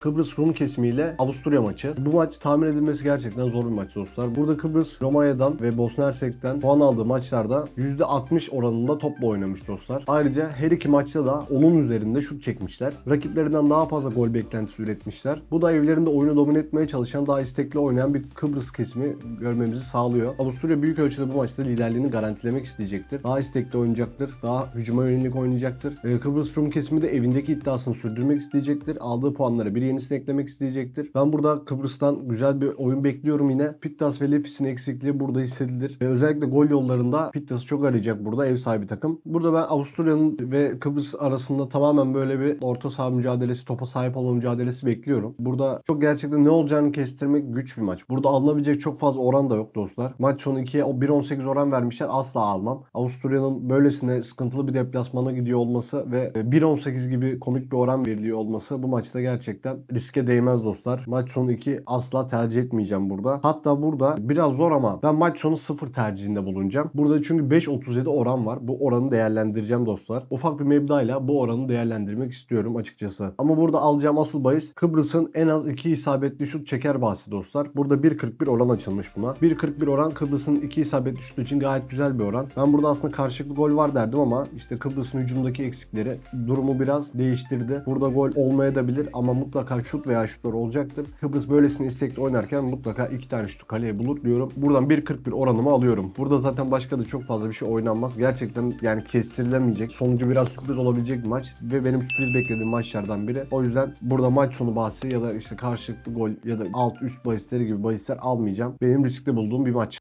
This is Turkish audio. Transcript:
Kıbrıs Rum kesimiyle Avusturya maçı. Bu maç tahmin edilmesi gerçekten zor bir maç dostlar. Burada Kıbrıs Romanya'dan ve Bosna Hersek'ten puan aldığı maçlarda %60 oranında topla oynamış dostlar. Ayrıca her iki maçta da onun üzerinde şut çekmişler. Rakiplerinden daha fazla gol beklentisi üretmişler. Bu da evlerinde oyunu domine etmeye çalışan daha istekli oynayan bir Kıbrıs kesimi görmemizi sağlıyor. Avusturya büyük ölçüde bu maçta liderliğini garantilemek isteyecektir. Daha istekli oynayacaktır. Daha hücuma yönelik oynayacaktır. Ee, Kıbrıs Rum kesimi de evindeki iddiasını sürdürmek isteyecektir. Aldığı puanları bir yenisini eklemek isteyecektir. Ben burada Kıbrıs'tan güzel bir oyun bekliyorum yine. Pittas ve Lefis'in eksikliği burada hissedilir. Ve özellikle gol yollarında Pittas'ı çok arayacak burada ev sahibi takım. Burada ben Avusturya'nın ve Kıbrıs arasında tamamen böyle bir orta saha mücadelesi, topa sahip olma mücadelesi bekliyorum. Burada çok gerçekten ne olacağını kestirmek güç bir maç. Burada alınabilecek çok fazla oran da yok dostlar. Maç sonu 2'ye o 1.18 oran vermişler asla almam. Avusturya'nın böylesine sıkıntılı bir deplasmana gidiyor olması ve 1.18 gibi komik bir oran veriliyor olması bu maçta gerçekten riske değmez dostlar. Maç sonu 2 asla tercih etmeyeceğim burada. Hatta burada biraz zor ama ben maç sonu 0 tercihinde bulunacağım. Burada çünkü 5.37 oran var. Bu oranı değerlendireceğim dostlar. Ufak bir mebdayla bu oranı değerlendirmek istiyorum açıkçası. Ama burada alacağım asıl bahis Kıbrıs'ın en az 2 isabetli şut çeker bahsi dostlar. Burada 1.41 oran açılmış buna. 1.41 oran Kıbrıs'ın 2 isabetli şutu için gayet güzel bir oran. Ben burada aslında karşılıklı gol var derdim ama işte Kıbrıs'ın hücumdaki eksikleri durumu biraz değiştirdi. Burada gol olmayabilir ama mutlaka şut veya şutlar olacaktır. Kıbrıs böylesine istekli oynarken mutlaka iki tane şutu kaleye bulur diyorum. Buradan 1.41 oranımı alıyorum. Burada zaten başka da çok fazla bir şey oynanmaz. Gerçekten yani kestirilemeyecek. Sonucu biraz sürpriz olabilecek bir maç ve benim sürpriz beklediğim maçlardan biri. O yüzden burada maç sonu bahsi ya da işte karşılıklı gol ya da alt üst bahisleri gibi bahisler almayacağım. Benim riskli bulduğum bir maç.